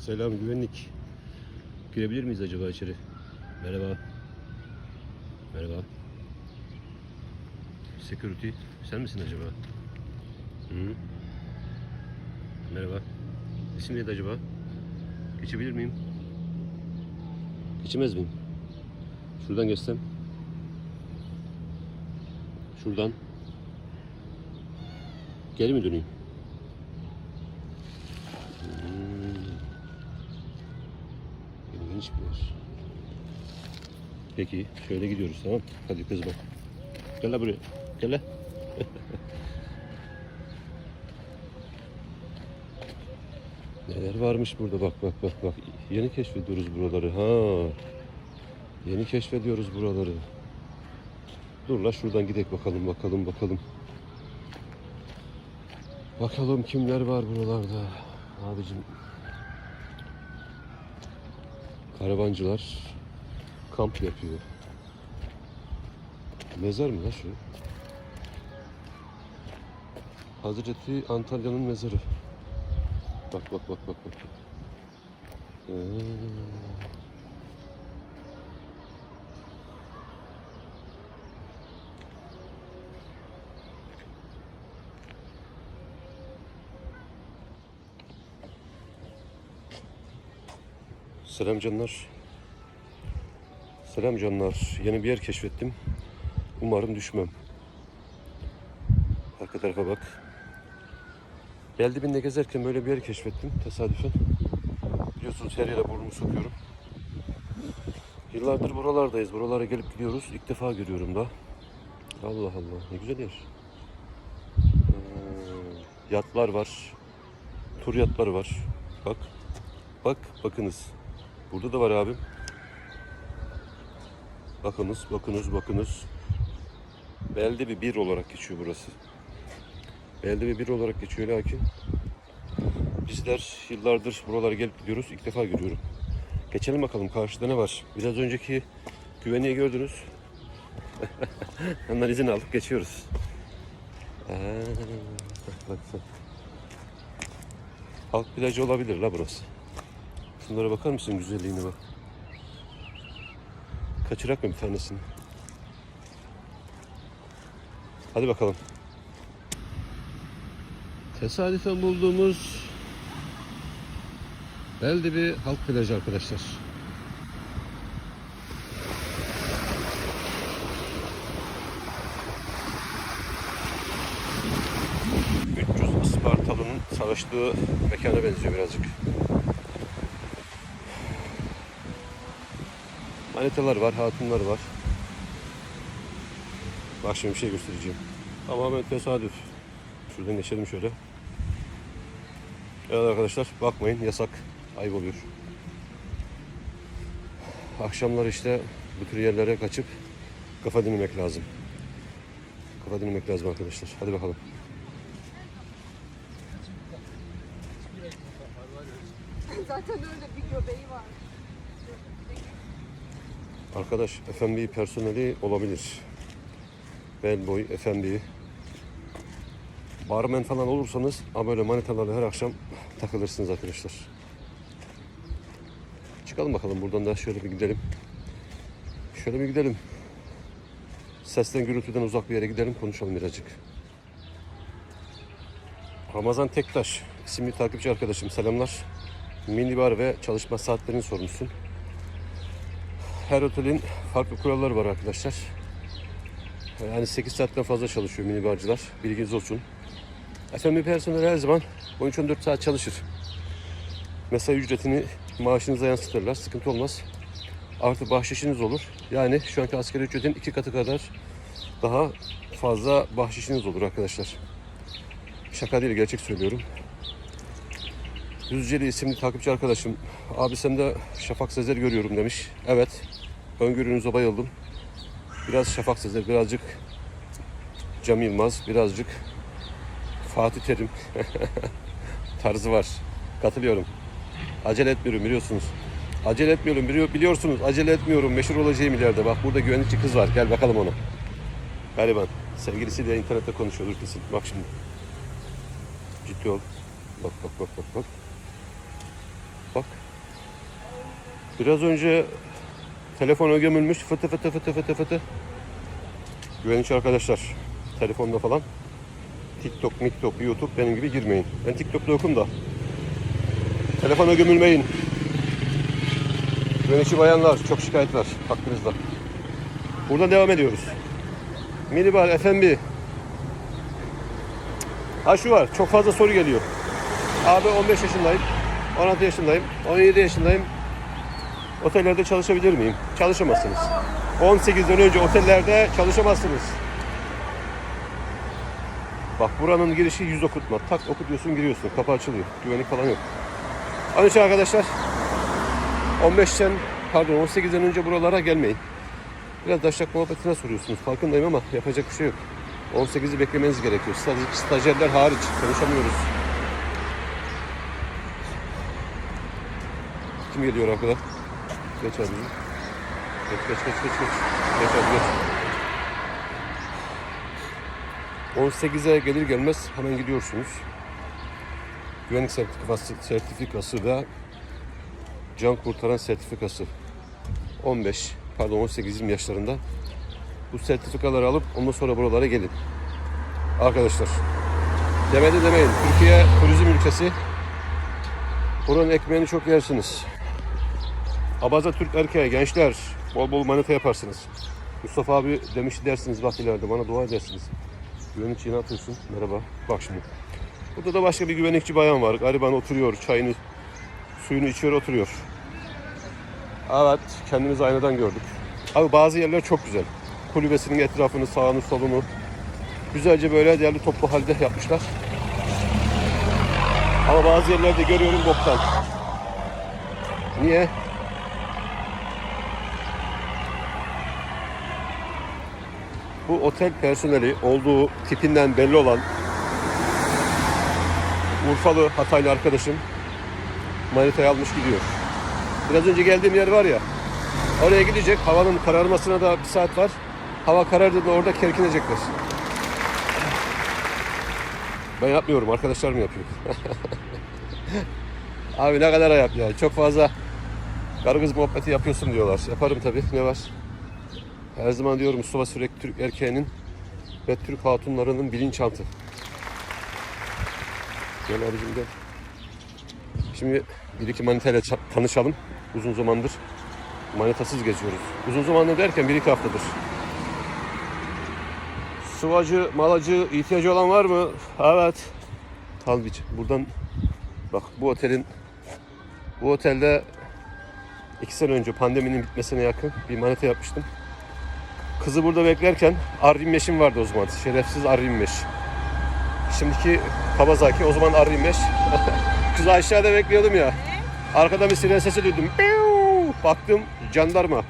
Selam güvenlik. Girebilir miyiz acaba içeri? Merhaba. Merhaba. Security. Sen misin acaba? Hı? Merhaba. İsim neydi acaba? Geçebilir miyim? Geçemez miyim? Şuradan geçsem. Şuradan. Geri mi döneyim? İlginç bir yer. Peki şöyle gidiyoruz tamam Hadi kızma. Gel la buraya. Gel. Neler varmış burada bak bak bak bak. Yeni keşfediyoruz buraları ha. Yeni keşfediyoruz buraları. Dur la şuradan gidelim bakalım bakalım bakalım. Bakalım kimler var buralarda. Abicim. Karavancılar kamp yapıyor. Mezar mı la şu? Hazreti Antalya'nın mezarı. Bak bak bak bak bak. Ee, Selam canlar. Selam canlar. Yeni bir yer keşfettim. Umarım düşmem. Arka tarafa bak. Bel dibinde gezerken böyle bir yer keşfettim tesadüfen. Biliyorsunuz her yere burnumu sokuyorum. Yıllardır buralardayız. Buralara gelip gidiyoruz. İlk defa görüyorum da. Allah Allah. Ne güzel yer. Ee, yatlar var. Tur yatları var. Bak. Bak. Bakınız. Burada da var abim. Bakınız, bakınız, bakınız. Belde bir bir olarak geçiyor burası. Belde bir bir olarak geçiyor lakin bizler yıllardır buralara gelip gidiyoruz. İlk defa görüyorum. Geçelim bakalım karşıda ne var. Biraz önceki güvenliği gördünüz. Hemen izin aldık geçiyoruz. Bak bak. Halk plajı olabilir la burası. Şunlara bakar mısın güzelliğine bak. Kaçırak mı bir tanesini? Hadi bakalım. Tesadüfen bulduğumuz Belde bir halk plajı arkadaşlar. ...300 Ispartalı'nın savaştığı mekana benziyor birazcık. Manitalar var, hatunlar var. Bak şimdi bir şey göstereceğim. Tamamen tesadüf. Şuradan geçelim şöyle. Evet arkadaşlar bakmayın yasak. Ayıp oluyor. Akşamlar işte bu tür yerlere kaçıp kafa dinlemek lazım. Kafa dinlemek lazım arkadaşlar. Hadi bakalım. Zaten öyle bir göbeği var. Arkadaş F&B personeli olabilir. Bellboy, F&B. Barmen falan olursanız ama böyle manitalarla her akşam takılırsınız arkadaşlar. Çıkalım bakalım buradan da şöyle bir gidelim. Şöyle bir gidelim. Sesten gürültüden uzak bir yere gidelim konuşalım birazcık. Ramazan Tektaş isimli takipçi arkadaşım selamlar. Minibar ve çalışma saatlerini sormuşsun. Her otelin farklı kuralları var arkadaşlar. Yani 8 saatten fazla çalışıyor minibarcılar. Bilginiz olsun. Efendim personel her zaman 13-14 saat çalışır. Mesai ücretini maaşınıza yansıtırlar. Sıkıntı olmaz. Artı bahşişiniz olur. Yani şu anki asgari ücretin iki katı kadar daha fazla bahşişiniz olur arkadaşlar. Şaka değil gerçek söylüyorum. Düzceli isimli takipçi arkadaşım abi sende Şafak Sezer görüyorum demiş. Evet öngörünüze bayıldım. Biraz Şafak Sezer birazcık Cem Yılmaz birazcık Fatih Terim tarzı var. Katılıyorum. Acele etmiyorum biliyorsunuz. Acele etmiyorum biliyor, biliyorsunuz. Acele etmiyorum. Meşhur olacağım ileride. Bak burada güvenlikçi kız var. Gel bakalım ona. Gariban. Sevgilisiyle internette konuşuyordur kesin. Bak şimdi. Ciddi ol. Bak bak bak bak bak. Bak. Biraz önce telefona gömülmüş fıtı fıtı fıtı fıtı fıtı. Güvenlik arkadaşlar telefonda falan TikTok, MikTok, YouTube benim gibi girmeyin. Ben TikTok'ta yokum da. Telefona gömülmeyin. Güvenlikçi bayanlar çok şikayet var hakkınızda. Buradan devam ediyoruz. Minibar FMB. Ha şu var çok fazla soru geliyor. Abi 15 yaşındayım, 16 yaşındayım, 17 yaşındayım. Otellerde çalışabilir miyim? Çalışamazsınız. 18'den önce otellerde çalışamazsınız. Bak buranın girişi yüz okutma. Tak okutuyorsun giriyorsun. Kapı açılıyor. Güvenlik falan yok. Onun için arkadaşlar 15'ten pardon 18'den önce buralara gelmeyin. Biraz daşlak muhabbetine soruyorsunuz. Farkındayım ama yapacak bir şey yok. 18'i beklemeniz gerekiyor. Staj- Stajyerler hariç konuşamıyoruz. Kim geliyor arkada? Geç abi. Geç geç geç geç geç. Geç abi geç. 18'e gelir gelmez hemen gidiyorsunuz. Güvenlik sertifikası, sertifikası ve can kurtaran sertifikası. 15 pardon 18-20 yaşlarında bu sertifikaları alıp ondan sonra buralara gelin. Arkadaşlar demedi demeyin. Türkiye turizm ülkesi. Buranın ekmeğini çok yersiniz. Abaza Türk erkeği gençler bol bol manita yaparsınız. Mustafa abi demişti dersiniz bak ileride bana dua edersiniz. Güvenlikçiye ne yapıyorsun? Merhaba. Bak şimdi. Burada da başka bir güvenlikçi bayan var. Gariban oturuyor. Çayını, suyunu içiyor oturuyor. Evet. Kendimizi aynadan gördük. Abi bazı yerler çok güzel. Kulübesinin etrafını, sağını, solunu güzelce böyle değerli toplu halde yapmışlar. Ama bazı yerlerde görüyorum boktan. Niye? Bu otel personeli olduğu tipinden belli olan Urfalı Hataylı arkadaşım manitayı almış gidiyor. Biraz önce geldiğim yer var ya oraya gidecek. Havanın kararmasına da bir saat var. Hava karardığında orada kerkinecekler. Ben yapmıyorum. Arkadaşlarım yapıyor. Abi ne kadar ayıp ya. Çok fazla karı kız muhabbeti yapıyorsun diyorlar. Yaparım tabii. Ne var? Her zaman diyorum Mustafa sürekli Türk erkeğinin ve Türk hatunlarının bilinçaltı. Gel abicim gel. Şimdi bir iki manitayla tanışalım. Uzun zamandır manitasız geziyoruz. Uzun zamandır derken bir iki haftadır. Sıvacı, malacı ihtiyacı olan var mı? Evet. Talbiç. Buradan bak bu otelin bu otelde iki sene önce pandeminin bitmesine yakın bir manita yapmıştım. Kızı burada beklerken R25'im vardı o zaman. Şerefsiz R25. Şimdiki Kawasaki o zaman R25. Kızı aşağıda bekliyordum ya. Arkada bir siren sesi duydum. Baktım jandarma.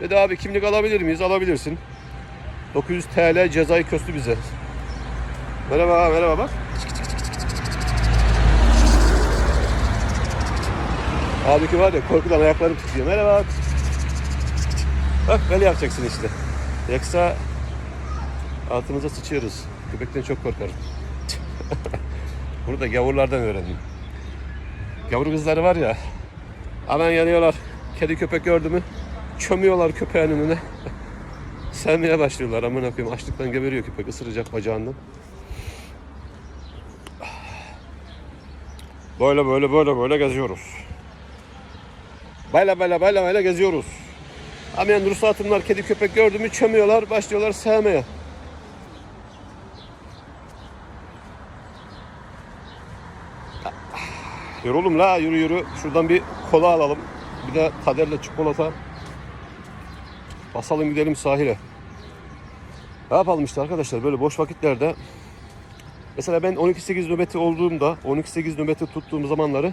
Dedi abi kimlik alabilir miyiz? Alabilirsin. 900 TL cezayı köstü bize. Merhaba, merhaba bak. Halbuki var ya korkudan ayaklarım titriyor. Merhaba. Bak böyle yapacaksın işte. Yoksa altımıza sıçıyoruz. Köpekten çok korkarım. Bunu da gavurlardan öğrendim. Gavur kızları var ya. Hemen yanıyorlar. Kedi köpek gördü mü çömüyorlar köpeğin önüne. Sevmeye başlıyorlar amına koyayım. Açlıktan geberiyor köpek ısıracak bacağından. Böyle böyle böyle böyle geziyoruz. Böyle böyle böyle böyle geziyoruz. Ama Rus hatunlar kedi köpek gördü mü çömüyorlar, başlıyorlar sevmeye. Yürü oğlum la yürü yürü. Şuradan bir kola alalım. Bir de kaderle çikolata. Basalım gidelim sahile. Ne yapalım işte arkadaşlar böyle boş vakitlerde Mesela ben 12-8 nöbeti olduğumda 12-8 nöbeti tuttuğum zamanları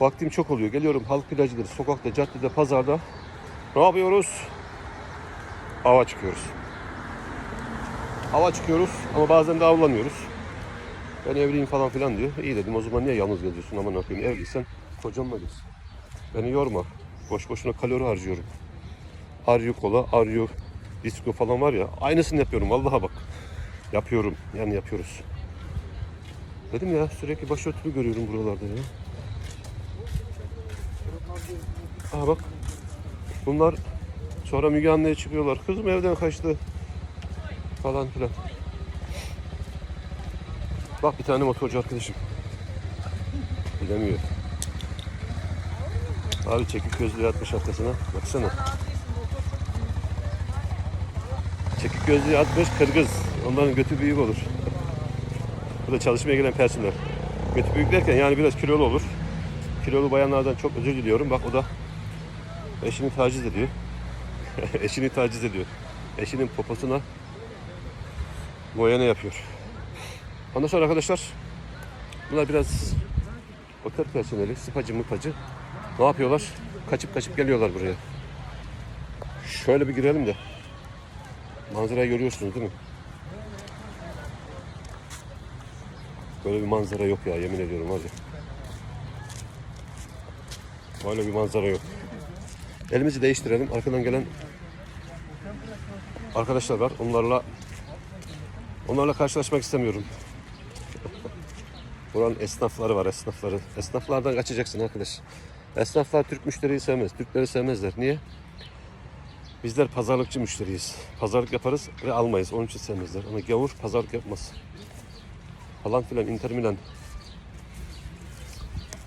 vaktim çok oluyor. Geliyorum halk plajıdır, sokakta, caddede, pazarda. Ne yapıyoruz? Hava çıkıyoruz. Hava çıkıyoruz ama bazen de avlanıyoruz. Ben evliyim falan filan diyor. İyi dedim o zaman niye yalnız geziyorsun aman okuyayım. Evliysen kocanla gez. Beni yorma. Boş boşuna kalori harcıyorum. Aryu kola, aryu disco falan var ya. Aynısını yapıyorum vallaha bak. Yapıyorum. Yani yapıyoruz. Dedim ya sürekli başörtülü görüyorum buralarda ya. Aha bak Bunlar sonra Müge Anlı'ya çıkıyorlar. Kızım evden kaçtı. Falan filan. Bak bir tane motorcu arkadaşım. Bilemiyor. Abi çekik gözlüğü atmış arkasına. Baksana. Çekik gözlüğü atmış kırgız. Onların götü büyük olur. Bu da çalışmaya gelen personel. Götü büyük derken yani biraz kilolu olur. Kilolu bayanlardan çok özür diliyorum. Bak o da eşini taciz ediyor. eşini taciz ediyor. Eşinin poposuna muayene yapıyor. Ondan sonra arkadaşlar bunlar biraz otel personeli, sıpacı mıpacı ne yapıyorlar? Kaçıp kaçıp geliyorlar buraya. Şöyle bir girelim de manzarayı görüyorsunuz değil mi? Böyle bir manzara yok ya yemin ediyorum hadi. Böyle bir manzara yok. Elimizi değiştirelim. Arkadan gelen arkadaşlar var. Onlarla onlarla karşılaşmak istemiyorum. Buranın esnafları var, esnafları. Esnaflardan kaçacaksın arkadaş. Esnaflar Türk müşteriyi sevmez. Türkleri sevmezler. Niye? Bizler pazarlıkçı müşteriyiz. Pazarlık yaparız ve almayız. Onun için sevmezler. Ama gavur pazarlık yapmaz. Falan filan Inter Milan.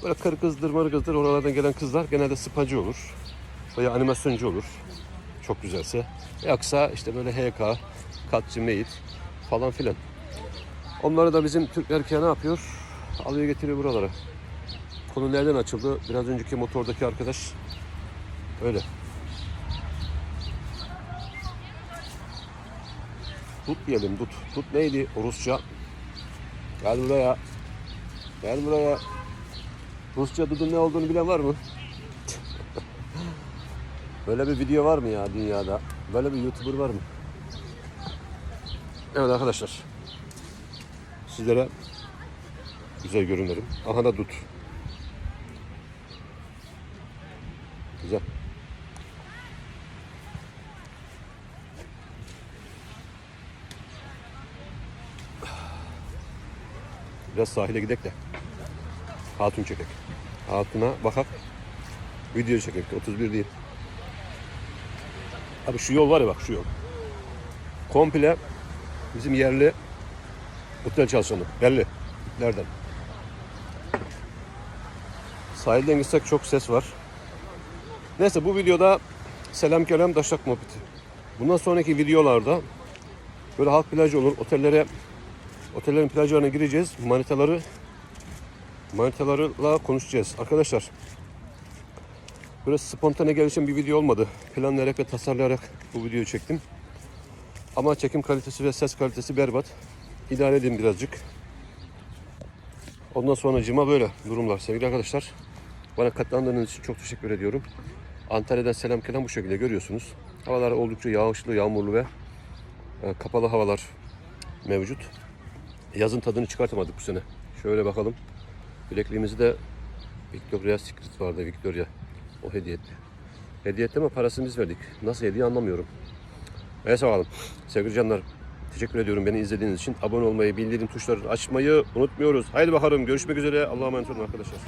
Böyle kır kızdır, mır kızdır oralardan gelen kızlar genelde spacı olur. Veya animasyoncu olur. Çok güzelse. Yoksa işte böyle HK, katçı, meyit falan filan. Onları da bizim Türk erkeği ne yapıyor? Alıyor getiriyor buralara. Konu nereden açıldı? Biraz önceki motordaki arkadaş öyle. Dut diyelim dut. Dut neydi? Rusça. Gel buraya. Gel buraya. Rusça dudun ne olduğunu bilen var mı? Böyle bir video var mı ya dünyada? Böyle bir YouTuber var mı? Evet arkadaşlar. Sizlere güzel görünürüm. Aha da dut. Güzel. Biraz sahile gidek de. Hatun çekek. Hatuna bakak. Video çekek. 31 değil. Abi şu yol var ya bak şu yol. Komple bizim yerli otel çalışanı. Belli. Nereden? Sahilden gitsek çok ses var. Neyse bu videoda selam kelam taşak muhabbeti. Bundan sonraki videolarda böyle halk plajı olur. Otellere otellerin plajlarına gireceğiz. Manitaları manitalarla konuşacağız. Arkadaşlar böyle spontane gelişen bir video olmadı. Planlayarak ve tasarlayarak bu videoyu çektim. Ama çekim kalitesi ve ses kalitesi berbat. İdare edin birazcık. Ondan sonra cima böyle durumlar sevgili arkadaşlar. Bana katlandığınız için çok teşekkür ediyorum. Antalya'dan selam kelam bu şekilde görüyorsunuz. Havalar oldukça yağışlı, yağmurlu ve e, kapalı havalar mevcut. Yazın tadını çıkartamadık bu sene. Şöyle bakalım. Bilekliğimizi de Victoria's Secret vardı Victoria. O hediye etti. Hediye etti ama parasını biz verdik. Nasıl hediye anlamıyorum. Neyse bakalım. Sevgili canlar teşekkür ediyorum beni izlediğiniz için. Abone olmayı, bildirim tuşlarını açmayı unutmuyoruz. Haydi bakalım görüşmek üzere. Allah'a emanet olun arkadaşlar.